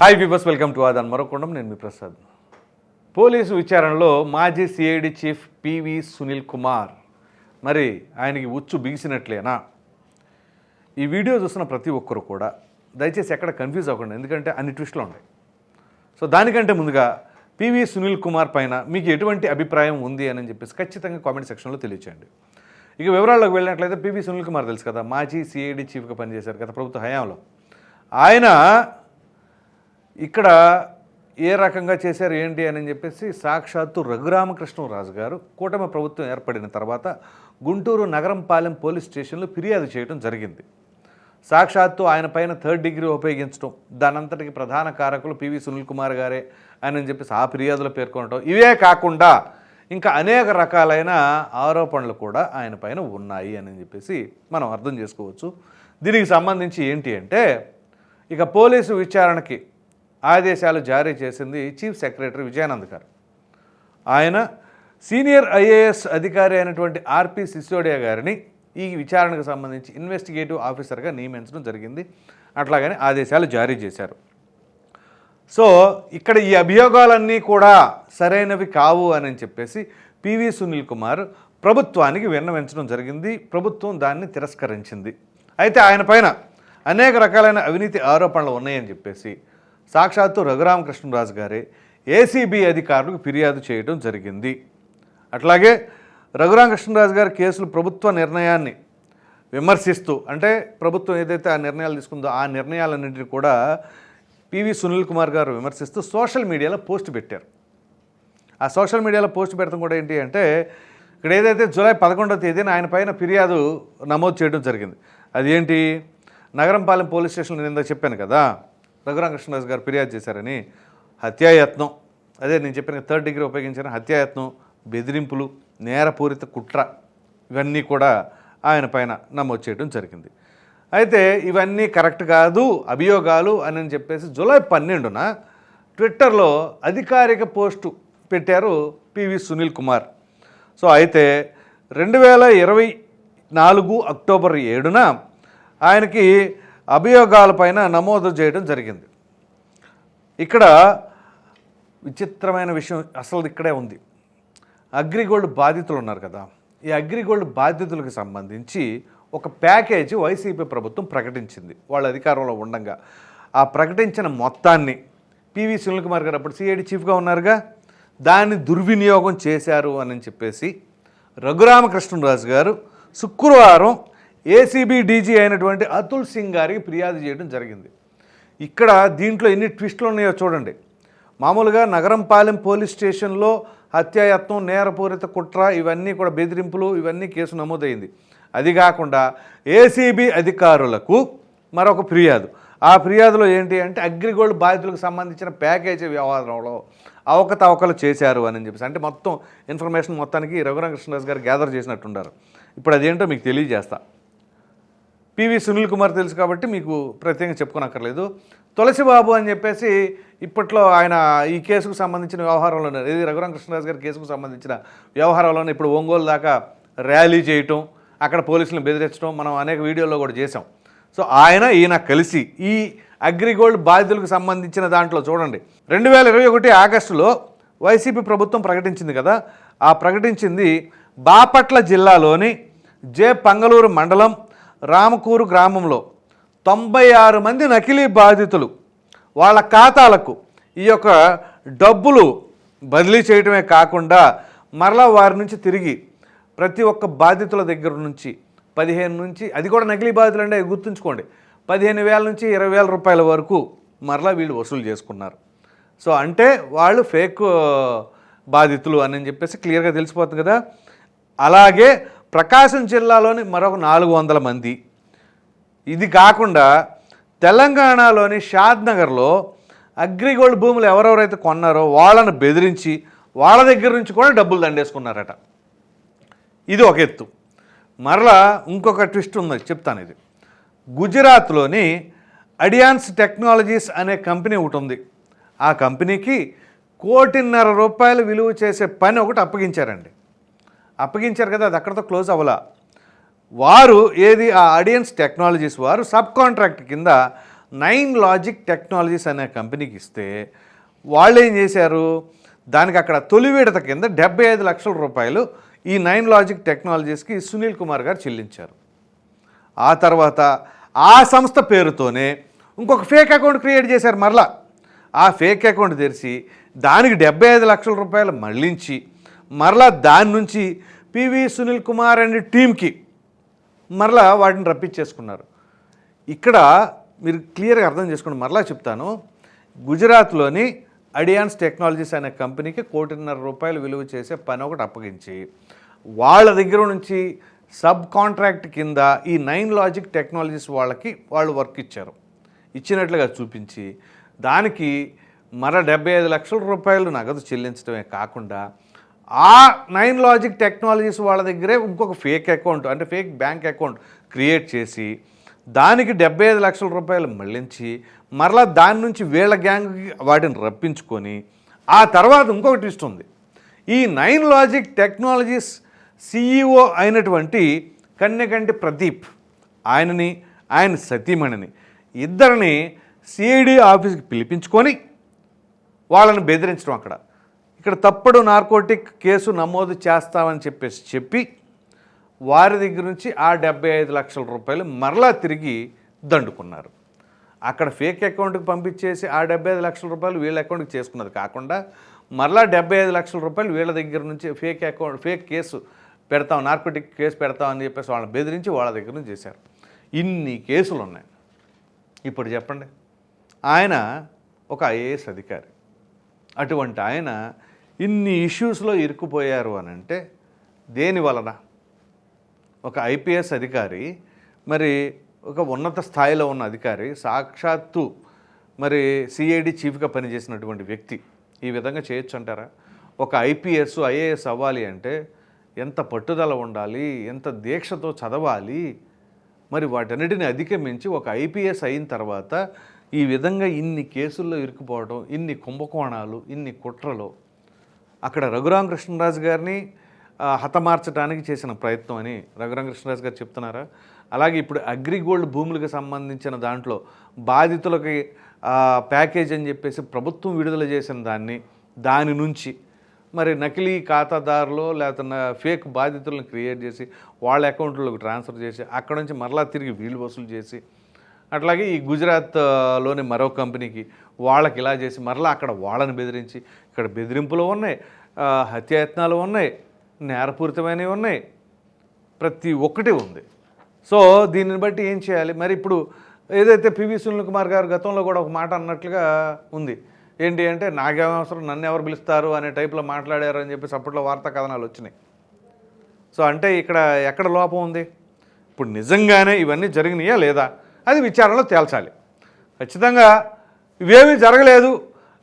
Hi peepers welcome to Aadan మరొకుండం. నేను మీ ప్రసాద్. పోలీసు విచారణలో మాజీ CID chief PV Sunil Kumar. మరి ఆయనకి ఉచ్చు బిగిసినట్లేనా? ఈ వీడియో చూస్తున్న ప్రతి ఒక్కరు కూడా దయచేసి ఎక్కడ కన్ఫ్యూజ్ అవ్వకండి ఎందుకంటే అన్ని ట్విస్ట్లు ఉన్నాయి. సో దానికంటే ముందుగా పివి సునీల్ కుమార్ పైన మీకు ఎటువంటి అభిప్రాయం ఉంది అని చెప్పేసి ఖచ్చితంగా కామెంట్ సెక్షన్లో తెలియచేయండి. ఇక వివరాల్లోకి వెళ్ళినట్లయితే పివి సునీల్ కుమార్ తెలుసు కదా మాజీ సిఐడి చీఫ్గా పనిచేశారు గత ప్రభుత్వ హయాంలో. ఆయన ఇక్కడ ఏ రకంగా చేశారు ఏంటి అని చెప్పేసి సాక్షాత్తు రఘురామకృష్ణరాజు గారు కూటమి ప్రభుత్వం ఏర్పడిన తర్వాత గుంటూరు నగరంపాలెం పోలీస్ స్టేషన్లో ఫిర్యాదు చేయడం జరిగింది. సాక్షాత్తు ఆయన పైన థర్డ్ డిగ్రీ ఉపయోగించడం దానంతటికి ప్రధాన కారకులు పివి సునీల్ కుమార్ గారే అని చెప్పేసి ఆ ఫిర్యాదులో పేర్కొనడం ఇవే కాకుండా ఇంకా అనేక రకాలైన ఆరోపణలు కూడా ఆయన పైన ఉన్నాయి అని చెప్పేసి మనం అర్థం చేసుకోవచ్చు. దీనికి సంబంధించి ఏంటి అంటే ఇక పోలీసు విచారణకి ఆదేశాలు జారీ చేసింది చీఫ్ సెక్రటరీ విజయానంద్ గారు. ఆయన సీనియర్ ఐఏఎస్ అధికారి అయినటువంటి ఆర్పి సిసోడియా గారిని ఈ విచారణకు సంబంధించి ఇన్వెస్టిగేటివ్ ఆఫీసర్గా నియమించడం జరిగింది. అట్లాగని ఆదేశాలు జారీ చేశారు. సో ఇక్కడ ఈ అభియోగాలన్నీ కూడా సరైనవి కావు అని చెప్పేసి పివి సునీల్ కుమార్ ప్రభుత్వానికి విన్నవించడం జరిగింది. ప్రభుత్వం దాన్ని తిరస్కరించింది. అయితే ఆయన పైన అనేక రకాలైన అవినీతి ఆరోపణలు ఉన్నాయని చెప్పేసి సాక్షాత్తు రఘురామకృష్ణరాజు గారే ఏసీబీ అధికారులకు ఫిర్యాదు చేయడం జరిగింది. అట్లాగే రఘురామకృష్ణరాజు గారి కేసులు ప్రభుత్వ నిర్ణయాన్ని విమర్శిస్తూ అంటే ప్రభుత్వం ఏదైతే ఆ నిర్ణయాలు తీసుకుందో ఆ నిర్ణయాలన్నింటినీ కూడా పివి సునీల్ కుమార్ గారు విమర్శిస్తూ సోషల్ మీడియాలో పోస్ట్ పెట్టారు. ఆ సోషల్ మీడియాలో పోస్ట్ పెడతాం కూడా ఏంటి అంటే ఇక్కడ ఏదైతే జూలై పదకొండవ తేదీన ఆయన పైన ఫిర్యాదు నమోదు చేయడం జరిగింది. అది ఏంటి నగరంపాలెం పోలీస్ స్టేషన్లో నేను చెప్పాను కదా రఘురామకృష్ణరాజు గారు ఫిర్యాదు చేశారని హత్యాయత్నం అదే నేను చెప్పిన థర్డ్ డిగ్రీ ఉపయోగించిన హత్యాయత్నం బెదిరింపులు నేరపూరిత కుట్ర ఇవన్నీ కూడా ఆయన పైన నమోదు చేయడం జరిగింది. అయితే ఇవన్నీ కరెక్ట్ కాదు అభియోగాలు అని చెప్పేసి జూలై పన్నెండున ట్విట్టర్లో అధికారిక పోస్టు పెట్టారు పివి సునీల్ కుమార్. సో అయితే రెండు వేల ఇరవై నాలుగు అక్టోబర్ ఏడున ఆయనకి అభియోగాలపైన నమోదు చేయడం జరిగింది. ఇక్కడ విచిత్రమైన విషయం అసలు ఇక్కడే ఉంది. అగ్రిగోల్డ్ బాధితులు ఉన్నారు కదా. ఈ అగ్రిగోల్డ్ బాధితులకు సంబంధించి ఒక ప్యాకేజీ వైసీపీ ప్రభుత్వం ప్రకటించింది. వాళ్ళ అధికారంలో ఉండగా. ఆ ప్రకటించిన మొత్తాన్ని పివి సునీల్ కుమార్ గారు అప్పుడు సిఐడి చీఫ్గా ఉన్నారుగా. దాన్ని దుర్వినియోగం చేశారు అని చెప్పేసి రఘురామకృష్ణరాజు గారు శుక్రవారం ఏసీబీ డీజీ అయినటువంటి అతుల్ సింగ్ గారికి ఫిర్యాదు చేయడం జరిగింది. ఇక్కడ దీంట్లో ఎన్ని ట్విస్టులు ఉన్నాయో చూడండి. మామూలుగా నగరంపాలెం పోలీస్ స్టేషన్లో హత్యాయత్నం నేరపూరిత కుట్ర ఇవన్నీ కూడా బెదిరింపులు ఇవన్నీ కేసు నమోదైంది. అది కాకుండా ఏసీబీ అధికారులకు మరొక ఫిర్యాదు. ఆ ఫిర్యాదులో ఏంటి అంటే అగ్రిగోల్డ్ బాధితులకు సంబంధించిన ప్యాకేజీ వ్యవహారంలో అవకతవకలు చేశారు అని చెప్పేసి. అంటే మొత్తం ఇన్ఫర్మేషన్ మొత్తానికి రఘురామకృష్ణరాజు గారు గ్యాదర్ చేసినట్టున్నారు ఇప్పుడు అదేంటో మీకు తెలియజేస్తా. పివి సునీల్ కుమార్ తెలుసు కాబట్టి మీకు ప్రత్యేకంగా చెప్పుకోనక్కర్లేదు. తులసిబాబు అని చెప్పేసి ఇప్పట్లో ఆయన ఈ కేసుకు సంబంధించిన వ్యవహారంలోనే ఇది రఘురామకృష్ణరాజు గారి కేసుకు సంబంధించిన వ్యవహారంలోనే ఇప్పుడు ఒంగోలు దాకా ర్యాలీ చేయటం అక్కడ పోలీసులను బెదిరించడం మనం అనేక వీడియోల్లో కూడా చేసాం సో ఆయన ఈయన కలిసి ఈ అగ్రిగోల్డ్ బాధితులకు సంబంధించిన దాంట్లో చూడండి. రెండు వేల ఇరవై ఒకటి ఆగస్టులో వైసీపీ ప్రభుత్వం ప్రకటించింది కదా. ఆ ప్రకటించింది బాపట్ల జిల్లాలోని జే. పంగలూరు మండలం రామకూరు గ్రామంలో తొంభై ఆరు మంది నకిలీ బాధితులు వాళ్ళ ఖాతాలకు ఈ యొక్క డబ్బులు బదిలీ చేయడమే కాకుండా మరలా వారి నుంచి తిరిగి ప్రతి ఒక్క బాధితుల దగ్గర నుంచి పదిహేను నుంచి అది కూడా నకిలీ బాధితులు అంటే గుర్తుంచుకోండి పదిహేను వేల నుంచి ఇరవై వేల రూపాయల వరకు మరలా వీళ్ళు వసూలు చేసుకున్నారు. సో అంటే వాళ్ళు ఫేక్ బాధితులు అని చెప్పేసి క్లియర్గా తెలిసిపోతుంది కదా. అలాగే ప్రకాశం జిల్లాలోని మరొక నాలుగు వందల మంది. ఇది కాకుండా తెలంగాణలోని షాద్ నగర్లో అగ్రిగోల్డ్ భూములు ఎవరెవరైతే కొన్నారో వాళ్ళను బెదిరించి వాళ్ళ దగ్గర నుంచి కూడా డబ్బులు దండేసుకున్నారట. ఇది ఒక ఎత్తు. మరలా ఇంకొక ట్విస్ట్ ఉంది చెప్తాను ఇది. గుజరాత్లోని అడియాన్స్ టెక్నాలజీస్ అనే కంపెనీ ఒకటి ఉంది. ఆ కంపెనీకి కోటిన్నర రూపాయలు విలువ చేసే పని ఒకటి అప్పగించారండి. అప్పగించారు కదా అది అక్కడితో క్లోజ్ అవ్వలా. వారు ఏది ఆ ఆడియన్స్ టెక్నాలజీస్ వారు సబ్ కాంట్రాక్ట్ కింద నైన్ లాజిక్ టెక్నాలజీస్ అనే కంపెనీకి ఇస్తే వాళ్ళు ఏం చేశారు? దానికి అక్కడ తొలి విడత కింద డెబ్బై ఐదు లక్షల రూపాయలు ఈ నైన్ లాజిక్ టెక్నాలజీస్కి సునీల్ కుమార్ గారు చెల్లించారు. ఆ తర్వాత ఆ సంస్థ పేరుతోనే ఇంకొక ఫేక్ అకౌంట్ క్రియేట్ చేశారు మరలా. ఆ ఫేక్ అకౌంట్ తెరిచి దానికి డెబ్బై ఐదు లక్షల రూపాయలు మళ్ళించి మరలా దాని నుంచి పివి సునీల్ కుమార్ అండ్ టీంకి మరలా వాటిని రప్పించేసుకున్నారు. ఇక్కడ మీరు క్లియర్గా అర్థం చేసుకోండి మరలా చెప్తాను. గుజరాత్లోని అడియాన్స్ టెక్నాలజీస్ అనే కంపెనీకి కోటిన్నర రూపాయలు విలువ చేసే పని ఒకటి అప్పగించి వాళ్ళ దగ్గర నుంచి సబ్ కాంట్రాక్ట్ కింద ఈ నైన్ లాజిక్ టెక్నాలజీస్ వాళ్ళకి వాళ్ళు వర్క్ ఇచ్చారు. ఇచ్చినట్లుగా చూపించి దానికి మర డెబ్బై ఐదు లక్షల రూపాయలు నగదు చెల్లించడమే కాకుండా ఆ నైన్ లాజిక్ టెక్నాలజీస్ వాళ్ళ దగ్గరే ఇంకొక ఫేక్ అకౌంట్ అంటే ఫేక్ బ్యాంక్ అకౌంట్ క్రియేట్ చేసి దానికి డెబ్బై ఐదు లక్షల రూపాయలు మళ్ళించి మరలా దాని నుంచి వీళ్ళ గ్యాంగ్కి వాటిని రప్పించుకొని ఆ తర్వాత ఇంకొకటి ట్విస్ట్ ఉంది. ఈ నైన్ లాజిక్ టెక్నాలజీస్ సిఈఓ అయినటువంటి కన్యకంటి ప్రదీప్ ఆయనని ఆయన సతీమణిని ఇద్దరిని సిఐడి ఆఫీస్కి పిలిపించుకొని వాళ్ళని బెదిరించడం అక్కడ. ఇక్కడ తప్పుడు నార్కోటిక్ కేసు నమోదు చేస్తామని చెప్పేసి చెప్పి వారి దగ్గర నుంచి ఆ డెబ్బై ఐదు లక్షల రూపాయలు మరలా తిరిగి దండుకున్నారు. అక్కడ ఫేక్ అకౌంట్కి పంపించేసి ఆ డెబ్బై ఐదు లక్షల రూపాయలు వీళ్ళ అకౌంట్కి చేసుకున్నది కాకుండా మరలా డెబ్బై ఐదు లక్షల రూపాయలు వీళ్ళ దగ్గర నుంచి ఫేక్ అకౌంట్ ఫేక్ కేసు పెడతాం నార్కోటిక్ కేసు పెడతాం అని చెప్పేసి వాళ్ళని బెదిరించి వాళ్ళ దగ్గర నుంచి చేశారు. ఇన్ని కేసులు ఉన్నాయి. ఇప్పుడు చెప్పండి. ఆయన ఒక ఐఏఎస్ అధికారి. అటువంటి ఆయన ఇన్ని ఇష్యూస్లో ఇరుక్కుపోయారు అని అంటే దేని వలన? ఒక ఐపీఎస్ అధికారి మరి ఒక ఉన్నత స్థాయిలో ఉన్న అధికారి సాక్షాత్తు మరి సిఐడి చీఫ్గా పనిచేసినటువంటి వ్యక్తి ఈ విధంగా చేయొచ్చు అంటారా? ఒక ఐపీఎస్ ఐఏఎస్ అవ్వాలి అంటే ఎంత పట్టుదల ఉండాలి ఎంత దీక్షతో చదవాలి మరి వాటన్నిటిని అధిగమించి ఒక ఐపీఎస్ అయిన తర్వాత ఈ విధంగా ఇన్ని కేసుల్లో ఇరుక్కుపోవడం ఇన్ని కుంభకోణాలు ఇన్ని కుట్రలు అక్కడ రఘురామకృష్ణరాజు గారిని హతమార్చడానికి చేసిన ప్రయత్నం అని రఘురామకృష్ణరాజు గారు చెప్తున్నారా? అలాగే ఇప్పుడు అగ్రిగోల్డ్ భూములకు సంబంధించిన దాంట్లో బాధితులకి ప్యాకేజ్ అని చెప్పేసి ప్రభుత్వం విడుదల చేసిన దాన్ని దాని నుంచి మరి నకిలీ ఖాతాదారులు లేకపోతే ఫేక్ బాధితులను క్రియేట్ చేసి వాళ్ళ అకౌంట్లోకి ట్రాన్స్ఫర్ చేసి అక్కడ నుంచి మరలా తిరిగి వీళ్ళు వసూలు చేసి అట్లాగే ఈ గుజరాత్లోని మరో కంపెనీకి వాళ్ళకి ఇలా చేసి మరలా అక్కడ వాళ్ళని బెదిరించి ఇక్కడ బెదిరింపులు ఉన్నాయి హత్యాయత్నాలు ఉన్నాయి నేరపూరితమైనవి ఉన్నాయి. ప్రతి ఒక్కటి ఉంది. సో దీనిని బట్టి ఏం చేయాలి? మరి ఇప్పుడు ఏదైతే పివి సునీల్ కుమార్ గారు గతంలో కూడా ఒక మాట అన్నట్లుగా ఉంది. ఏంటి అంటే నాకేం నన్ను ఎవరు పిలుస్తారు అనే టైప్లో మాట్లాడారు అని చెప్పేసి అప్పట్లో వార్తా కథనాలు వచ్చినాయి. సో అంటే ఇక్కడ ఎక్కడ లోపం ఉంది? ఇప్పుడు నిజంగానే ఇవన్నీ జరిగినాయా లేదా? అది విచారణలో తేల్చాలి. ఖచ్చితంగా ఇవేమీ జరగలేదు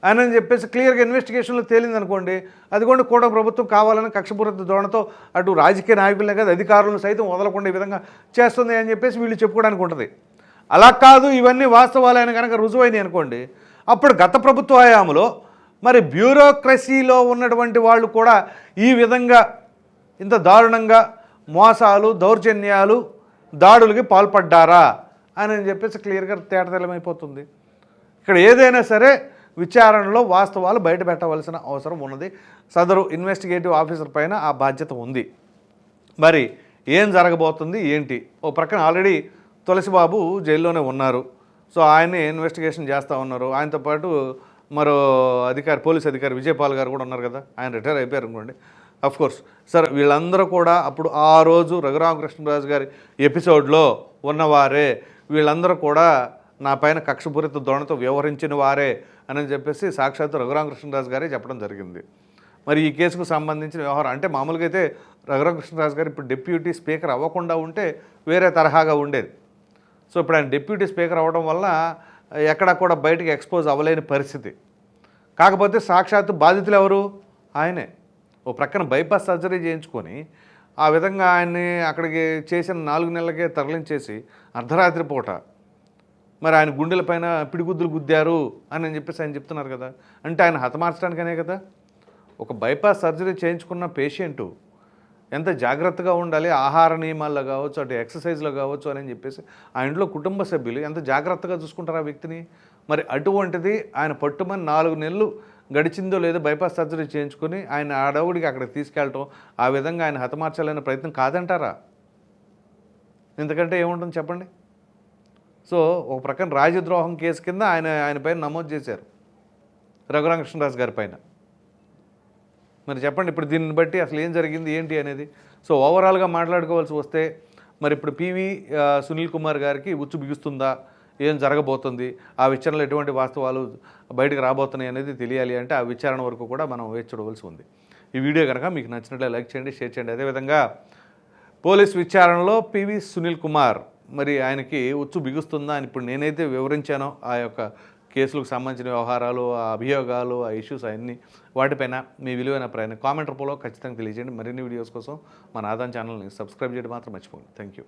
అని అని చెప్పేసి క్లియర్గా ఇన్వెస్టిగేషన్లో తేలింది అనుకోండి అది కూడా కూడా ప్రభుత్వం కావాలని కక్షపూరిత ధోరణతో అటు రాజకీయ నాయకులనే కాదు అధికారులను సైతం వదలకుండా ఈ విధంగా చేస్తుంది అని చెప్పేసి వీళ్ళు చెప్పుకోవడానికి ఉంటుంది. అలా కాదు ఇవన్నీ వాస్తవాలైన కనుక రుజువైనాయి అనుకోండి అప్పుడు గత ప్రభుత్వ హయాంలో మరి బ్యూరోక్రసీలో ఉన్నటువంటి వాళ్ళు కూడా ఈ విధంగా ఇంత దారుణంగా మోసాలు దౌర్జన్యాలు దాడులకి పాల్పడ్డారా అని చెప్పేసి క్లియర్గా తేటతెల్లమైపోతుంది ఇక్కడ ఏదైనా సరే విచారణలో వాస్తవాలు బయట పెట్టవలసిన అవసరం ఉన్నది. సదరు ఇన్వెస్టిగేటివ్ ఆఫీసర్ పైన ఆ బాధ్యత ఉంది. మరి ఏం జరగబోతుంది? ఏంటి? ఓ ప్రక్కన ఆల్రెడీ తులసిబాబు జైల్లోనే ఉన్నారు. సో ఆయన్ని ఇన్వెస్టిగేషన్ చేస్తూ ఉన్నారు. ఆయనతో పాటు మరో అధికారి పోలీస్ అధికారి విజయపాల్ గారు కూడా ఉన్నారు కదా. ఆయన రిటైర్ అయిపోయారు అనుకోండి. అఫ్ కోర్స్ సరే వీళ్ళందరూ కూడా అప్పుడు ఆ రోజు రఘురామకృష్ణరాజు గారి ఎపిసోడ్లో ఉన్నవారే. వీళ్ళందరూ కూడా నా పైన కక్షపూరిత ధోరణితో వ్యవహరించిన వారే అని చెప్పేసి సాక్షాత్తు రఘురామకృష్ణరాజు గారే చెప్పడం జరిగింది. మరి ఈ కేసుకు సంబంధించిన వ్యవహారం అంటే మామూలుగా అయితే రఘురామకృష్ణరాజు గారు ఇప్పుడు డిప్యూటీ స్పీకర్ అవ్వకుండా ఉంటే వేరే తరహాగా ఉండేది. సో ఇప్పుడు ఆయన డిప్యూటీ స్పీకర్ అవ్వడం వల్ల ఎక్కడా కూడా బయటకు ఎక్స్పోజ్ అవ్వలేని పరిస్థితి. కాకపోతే సాక్షాత్తు బాధితులు ఎవరు? ఆయనే. ఓ ప్రక్కన బైపాస్ సర్జరీ చేయించుకొని ఆ విధంగా ఆయన్ని అక్కడికి చేసిన నాలుగు నెలలకే తరలించేసి అర్ధరాత్రి పూట మరి ఆయన గుండెలపైన పిడిగుద్దులు గుద్దారు అని అని చెప్పేసి ఆయన చెప్తున్నారు కదా. అంటే ఆయన హతమార్చడానికనే కదా. ఒక బైపాస్ సర్జరీ చేయించుకున్న పేషెంటు ఎంత జాగ్రత్తగా ఉండాలి? ఆహార నియమాల్లో కావచ్చు అటు ఎక్సర్సైజ్లో కావచ్చు అని చెప్పేసి ఆ ఇంట్లో కుటుంబ సభ్యులు ఎంత జాగ్రత్తగా చూసుకుంటారు ఆ వ్యక్తిని? మరి అటువంటిది ఆయన పట్టుమని నాలుగు నెలలు గడిచిందో లేదో బైపాస్ సర్జరీ చేయించుకొని ఆయన అడవుడికి అక్కడికి తీసుకెళ్ళటం ఆ విధంగా ఆయన హతమార్చాలనే ప్రయత్నం కాదంటారా? ఎందుకంటే ఏముంటుంది చెప్పండి? సో ఒక ప్రకారం రాజద్రోహం కేసు కింద ఆయన ఆయన పైన నమోదు చేశారు. రఘురామకృష్ణరాజు గారి పైన. మరి చెప్పండి ఇప్పుడు దీన్ని బట్టి అసలు ఏం జరిగింది ఏంటి అనేది. సో ఓవరాల్గా మాట్లాడుకోవాల్సి వస్తే మరి ఇప్పుడు పివి సునీల్ కుమార్ గారికి ఉచ్చు బిగుస్తుందా ఏం జరగబోతుంది ఆ విచారణలో ఎటువంటి వాస్తవాలు బయటకు రాబోతున్నాయి అనేది తెలియాలి అంటే ఆ విచారణ వరకు కూడా మనం వేచి చూడవలసి ఉంది. ఈ వీడియో కనుక మీకు నచ్చినట్లే లైక్ చేయండి షేర్ చేయండి. అదేవిధంగా పోలీస్ విచారణలో పివి సునీల్ కుమార్ మరి ఆయనకి ఉచ్చు బిగుస్తుందా అని ఇప్పుడు నేనైతే వివరించానో ఆ యొక్క కేసులకు సంబంధించిన వ్యవహారాలు ఆ అభియోగాలు ఆ ఇష్యూస్ అవన్నీ వాటిపైన మీ విలువైన ప్రయాణం కామెంట్ రూపంలో ఖచ్చితంగా తెలియజేయండి. మరిన్ని వీడియోస్ కోసం మన ఆదాన్ ఛానల్ని సబ్స్క్రైబ్ చేయడం మాత్రం మర్చిపోండి థ్యాంక్ యూ